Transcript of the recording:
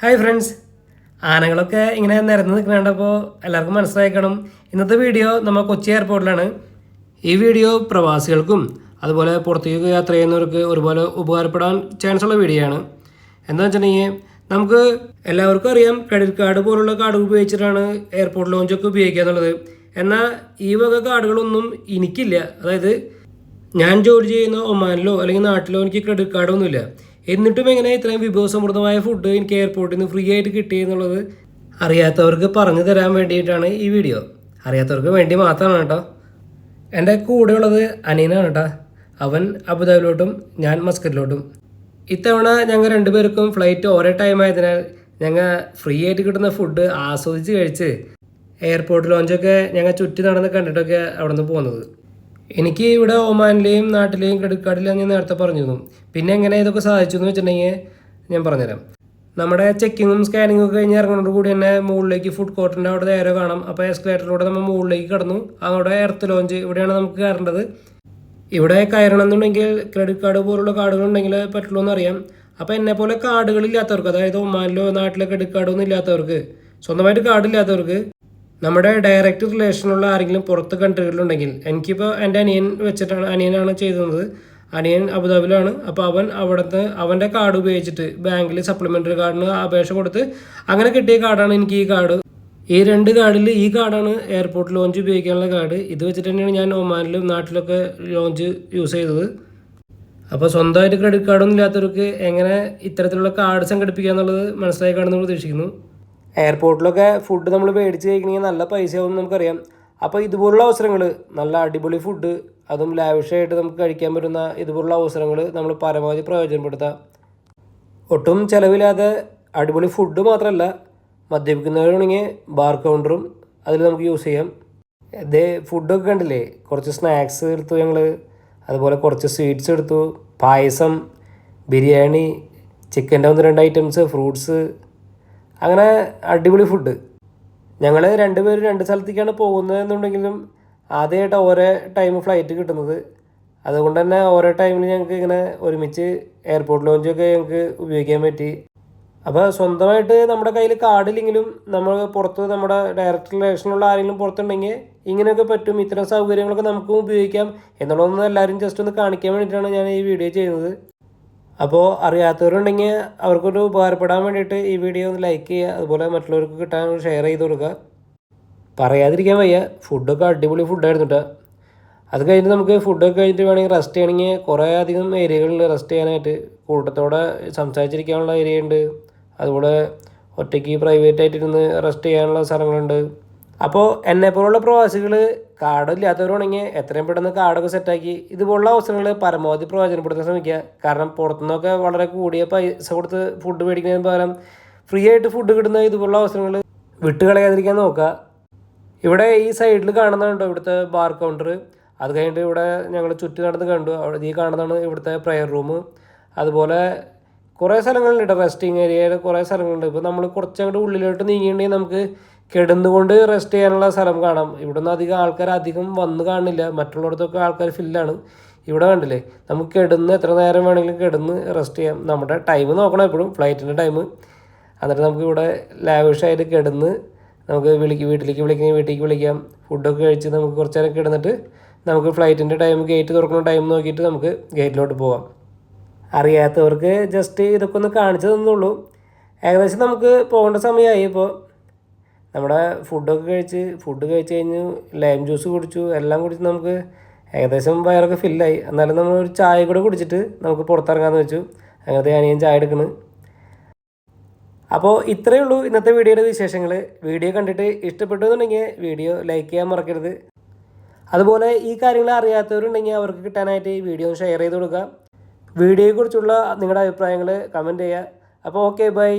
Hi friends. ആനകളൊക്കെ ഇങ്ങനെ നിരന്ന് നിൽക്കുന്നുണ്ടപ്പോൾ എല്ലാവർക്കും മനസ്സിലാക്കണം ഇന്നത്തെ വീഡിയോ നമ്മൾ കൊച്ചി എയർപോർട്ടിലാണ് ഈ വീഡിയോ പ്രവാസികൾക്കും അതുപോലെ പുറത്തേക്ക് യാത്ര ചെയ്യുന്നവർക്ക് ഒരുപോലെ ഉപകാരപ്പെടാൻ ചാൻസ് ഉള്ള വീഡിയോ ആണ്. എന്താണെന്ന് വെച്ചിട്ടുണ്ടെങ്കിൽ നമുക്ക് എല്ലാവർക്കും അറിയാം ക്രെഡിറ്റ് കാർഡ് പോലുള്ള കാർഡ് ഉപയോഗിച്ചിട്ടാണ് എയർപോർട്ട് ലോഞ്ചൊക്കെ ഉപയോഗിക്കുക എന്നുള്ളത്. എന്നാൽ ഈ വക കാർഡുകളൊന്നും എനിക്കില്ല. അതായത് ഞാൻ ജോലി ചെയ്യുന്ന ഒമാനിലോ അല്ലെങ്കിൽ നാട്ടിലോ എനിക്ക് ക്രെഡിറ്റ് കാർഡൊന്നുമില്ല എന്നിട്ടും എങ്ങനെ ഇത്രയും വിഭവസമൃദ്ധമായ ഫുഡ് എനിക്ക് എയർപോർട്ടിൽ നിന്ന് ഫ്രീ ആയിട്ട് കിട്ടി എന്നുള്ളത് അറിയാത്തവർക്ക് പറഞ്ഞു തരാൻ വേണ്ടിയിട്ടാണ് ഈ വീഡിയോ അറിയാത്തവർക്ക് വേണ്ടി മാത്രമാണ് കേട്ടോ. എന്റെ കൂടെയുള്ളത് അനീനാണ് കേട്ടോ. അവൻ അബുദാബിലോട്ടും ഞാൻ മസ്കറ്റിലോട്ടും. ഇത്തവണ ഞങ്ങൾ രണ്ടുപേർക്കും ഫ്ലൈറ്റ് ഒരേ ടൈം ആയതിനാൽ ഞങ്ങൾ ഫ്രീ ആയിട്ട് കിട്ടുന്ന ഫുഡ് ആസ്വദിച്ച് കഴിച്ച് എയർപോർട്ട് ലോഞ്ചൊക്കെ ഞങ്ങൾ ചുറ്റി നടന്ന് കണ്ടിട്ടൊക്കെ അവിടെ നിന്ന് പോകുന്നത് എനിക്ക് ഇവിടെ ഒമാനിലെയും നാട്ടിലെയും ക്രെഡിറ്റ് കാർഡിൽ ഞാൻ നേരത്തെ പറഞ്ഞിരുന്നു. പിന്നെ എങ്ങനെ ഇതൊക്കെ സാധിച്ചു എന്ന് വെച്ചിട്ടുണ്ടെങ്കിൽ ഞാൻ പറഞ്ഞുതരാം. നമ്മുടെ ചെക്കിങ്ങും സ്കാനിങ്ങും ഒക്കെ കഴിഞ്ഞ് ഇറങ്ങുന്നതോട് കൂടി തന്നെ മുകളിലേക്ക് ഫുഡ് കോർട്ടിന്റെ അവിടെ നേരെ കാണാം. അപ്പോൾ എസ്കലേറ്ററിലൂടെ നമ്മൾ മുകളിലേക്ക് കടന്നു. അവിടെ എർത്ത് ലോഞ്ച് ഇവിടെയാണ് നമുക്ക് കയറേണ്ടത്. ഇവിടെ കയറണം എന്നുണ്ടെങ്കിൽ ക്രെഡിറ്റ് കാർഡ് പോലുള്ള കാർഡുകൾ ഉണ്ടെങ്കിൽ പറ്റുള്ളൂ എന്നറിയാം അപ്പോൾ എന്നെ പോലെ കാർഡുകളില്ലാത്തവർക്ക് അതായത് ഒമാനിലോ നാട്ടിലോ ക്രെഡിറ്റ് കാർഡൊന്നും ഇല്ലാത്തവർക്ക് സ്വന്തമായിട്ട് കാർഡില്ലാത്തവർക്ക് നമ്മുടെ ഡയറക്റ്റ് റിലേഷനുള്ള ആരെങ്കിലും പുറത്ത് കൺട്രികളിലുണ്ടെങ്കിൽ എനിക്കിപ്പോൾ എന്റെ അനിയൻ വെച്ചിട്ടാണ് അനിയനാണ് ചെയ്തത്. അനിയൻ അബുദാബിലാണ് അപ്പോൾ അവൻ അവിടുത്തെ അവന്റെ കാർഡ് ഉപയോഗിച്ചിട്ട് ബാങ്കിൽ സപ്ലിമെന്ററി കാർഡിന് അപേക്ഷ കൊടുത്ത് അങ്ങനെ കിട്ടിയ കാർഡാണ് എനിക്ക് ഈ കാർഡ് ഈ രണ്ട് കാർഡിൽ ഈ കാർഡാണ് എയർപോർട്ട് ലോഞ്ച് ഉപയോഗിക്കാനുള്ള കാർഡ് ഇത് വെച്ചിട്ട് തന്നെയാണ് ഞാൻ ഒമാനിലും നാട്ടിലൊക്കെ ലോഞ്ച് യൂസ് ചെയ്തത്. അപ്പോൾ സ്വന്തമായിട്ട് ക്രെഡിറ്റ് കാർഡൊന്നും ഇല്ലാത്തവർക്ക് എങ്ങനെ ഇത്തരത്തിലുള്ള കാർഡ് സംഘടിപ്പിക്കുക എന്നുള്ളത് മനസ്സിലായി കാണുന്നു പ്രതീക്ഷിക്കുന്നു. എയർപോർട്ടിലൊക്കെ ഫുഡ് നമ്മൾ മേടിച്ച് കഴിക്കണമെങ്കിൽ നല്ല പൈസയാവും നമുക്കറിയാം. അപ്പോൾ ഇതുപോലുള്ള അവസരങ്ങൾ നല്ല അടിപൊളി ഫുഡ് അതും ലാവിഷായിട്ട് നമുക്ക് കഴിക്കാൻ പറ്റുന്ന ഇതുപോലുള്ള അവസരങ്ങൾ നമ്മൾ പരമാവധി പ്രയോജനപ്പെടുത്താം. ഒട്ടും ചിലവില്ലാതെ അടിപൊളി ഫുഡ് മാത്രമല്ല മദ്യപിക്കുന്നവരാണെങ്കിൽ ബാർ കൗണ്ടറും അതിൽ നമുക്ക് യൂസ് ചെയ്യാം. ഇതേ ഫുഡൊക്കെ കണ്ടില്ലേ? കുറച്ച് സ്നാക്സ് എടുത്തു ഞങ്ങൾ അതുപോലെ കുറച്ച് സ്വീറ്റ്സ് എടുത്തു പായസം ബിരിയാണി ചിക്കന്റെ ഒന്ന് രണ്ട് ഐറ്റംസ് ഫ്രൂട്ട്സ് അങ്ങനെ അടിപൊളി ഫുഡ് ഞങ്ങൾ രണ്ടുപേരും രണ്ട് സ്ഥലത്തേക്കാണ് പോകുന്നത് എന്നുണ്ടെങ്കിലും ആദ്യമായിട്ട് ഓരോ ടൈം ഫ്ലൈറ്റ് കിട്ടുന്നത്. അതുകൊണ്ട് തന്നെ ഓരോ ടൈമിൽ ഞങ്ങൾക്ക് ഇങ്ങനെ ഒരുമിച്ച് എയർപോർട്ട് ലോഞ്ചൊക്കെ ഞങ്ങൾക്ക് ഉപയോഗിക്കാൻ പറ്റി. അപ്പോൾ സ്വന്തമായിട്ട് നമ്മുടെ കയ്യിൽ കാർഡില്ലെങ്കിലും നമ്മൾ പുറത്ത് നമ്മുടെ ഡയറക്റ്റ് റിലേഷനുള്ള ആരെങ്കിലും പുറത്തുണ്ടെങ്കിൽ ഇങ്ങനെയൊക്കെ പറ്റും. ഇത്തരം സൗകര്യങ്ങളൊക്കെ നമുക്കും ഉപയോഗിക്കാം. എന്നുള്ളതൊന്നും എല്ലാവരും ജസ്റ്റ് ഒന്ന് കാണിക്കാൻ വേണ്ടിയിട്ടാണ് ഞാൻ ഈ വീഡിയോ ചെയ്യുന്നത്. അപ്പോൾ അറിയാത്തവരുണ്ടെങ്കിൽ അവർക്കൊരു ഉപകാരപ്പെടാൻ വേണ്ടിയിട്ട് ഈ വീഡിയോ ഒന്ന് ലൈക്ക് ചെയ്യുക. അതുപോലെ മറ്റുള്ളവർക്ക് കിട്ടാൻ ഷെയർ ചെയ്ത് കൊടുക്കുക. പറയാതിരിക്കാൻ വയ്യ. ഫുഡൊക്കെ അടിപൊളി ഫുഡായിരുന്നു കേട്ടോ അത് കഴിഞ്ഞിട്ട് നമുക്ക് ഫുഡൊക്കെ കഴിഞ്ഞിട്ട് വേണമെങ്കിൽ റെസ്റ്റ് ചെയ്യണമെങ്കിൽ കുറേ അധികം ഏരിയകളിൽ റെസ്റ്റ് ചെയ്യാനായിട്ട് കൂട്ടത്തോടെ സംസാരിച്ചിരിക്കാനുള്ള ഏരിയ ഉണ്ട്. അതുപോലെ ഒറ്റയ്ക്ക് പ്രൈവറ്റ് ആയിട്ടിരുന്ന് റെസ്റ്റ് ചെയ്യാനുള്ള സ്ഥലങ്ങളുണ്ട്. അപ്പോൾ എന്നെപ്പോലുള്ള പ്രവാസികൾ കാർഡില്ലാത്തവരാണെങ്കിൽ എത്രയും പെട്ടെന്ന് കാർഡൊക്കെ സെറ്റാക്കി. ഇതുപോലുള്ള അവസരങ്ങൾ പരമാവധി പ്രയോജനപ്പെടുത്താൻ ശ്രമിക്കുക. കാരണം പുറത്തുനിന്നൊക്കെ വളരെ കൂടിയ പൈസ കൊടുത്ത് ഫുഡ് മേടിക്കുന്നതിന് പകരം ഫ്രീ ആയിട്ട് ഫുഡ് കിട്ടുന്ന ഇതുപോലുള്ള അവസരങ്ങൾ വിട്ടുകളയാതിരിക്കാൻ നോക്കുക. ഇവിടെ ഈ സൈഡിൽ കാണുന്നതുണ്ടോ? ഇവിടുത്തെ ബാർ കൗണ്ടർ അത് കഴിഞ്ഞിട്ട് ഇവിടെ ഞങ്ങൾ ചുറ്റി നടന്ന് കണ്ടു. അവിടെ ഈ കാണുന്നതാണ് ഇവിടുത്തെ പ്രെയർ റൂം അതുപോലെ കുറേ സ്ഥലങ്ങളുണ്ട് റെസ്റ്റിംഗ് ഏരിയയിൽ കുറേ സ്ഥലങ്ങളുണ്ട്. ഇപ്പോൾ നമ്മൾ കുറച്ചങ്ങോട്ട് ഉള്ളിലോട്ട് നീങ്ങിയിട്ടുണ്ടെങ്കിൽ നമുക്ക് കിടന്നുകൊണ്ട് റെസ്റ്റ് ചെയ്യാനുള്ള സ്ഥലം കാണാം. ഇവിടെ നിന്ന് അധികം ആൾക്കാർ അധികം വന്ന് കാണില്ല. മറ്റുള്ളിടത്തൊക്കെ ആൾക്കാർ ഫില്ലാണ് ഇവിടെ കണ്ടില്ലേ? നമുക്ക് കിടന്ന് എത്ര നേരം വേണമെങ്കിലും കിടന്ന് റെസ്റ്റ് ചെയ്യാം. നമ്മുടെ ടൈം നോക്കണം എപ്പോഴും. ഫ്ലൈറ്റിന്റെ ടൈം എന്നിട്ട് നമുക്ക് ഇവിടെ ലാവിഷായിട്ട് കിടന്ന് നമുക്ക് വിളിക്ക് വീട്ടിലേക്ക് വിളിക്കാം വീട്ടിലേക്ക് വിളിക്കാം. ഫുഡൊക്കെ കഴിച്ച് നമുക്ക് കുറച്ച് നേരം കിടന്നിട്ട് നമുക്ക് ഫ്ലൈറ്റിന്റെ ടൈം ഗേറ്റ് തുറക്കുന്ന ടൈം നോക്കിയിട്ട് നമുക്ക് ഗേറ്റിലോട്ട് പോകാം അറിയാത്തവർക്ക് ജസ്റ്റ് ഇതൊക്കെ ഒന്ന് കാണിച്ചു തന്നുള്ളൂ ഏകദേശം നമുക്ക് പോകേണ്ട സമയമായി ഇപ്പോൾ നമ്മുടെ ഫുഡൊക്കെ കഴിച്ച് ഫുഡ് കഴിച്ച് കഴിഞ്ഞ് ലൈം ജ്യൂസ് കുടിച്ചു എല്ലാം കുടിച്ച് നമുക്ക് ഏകദേശം വയറൊക്കെ ഫില്ലായി എന്നാലും നമ്മൾ ഒരു ചായ കൂടെ കുടിച്ചിട്ട് നമുക്ക് പുറത്തിറങ്ങാമെന്ന് വെച്ചു. അങ്ങനത്തെ ഞാൻ ചായ എടുക്കണ്. അപ്പോൾ ഇത്രയേ ഉള്ളൂ ഇന്നത്തെ വീഡിയോയുടെ വിശേഷങ്ങൾ വീഡിയോ കണ്ടിട്ട് ഇഷ്ടപ്പെട്ടു എന്നുണ്ടെങ്കിൽ വീഡിയോ ലൈക്ക് ചെയ്യാൻ മറക്കരുത്. അതുപോലെ ഈ കാര്യങ്ങൾ അറിയാത്തവരുണ്ടെങ്കിൽ അവർക്ക് കിട്ടാനായിട്ട് ഈ വീഡിയോ ഷെയർ ചെയ്ത് കൊടുക്കുക. വീഡിയോയെക്കുറിച്ചുള്ള നിങ്ങളുടെ അഭിപ്രായങ്ങൾ കമന്റ് ചെയ്യുക. അപ്പോൾ ഓക്കെ ബൈ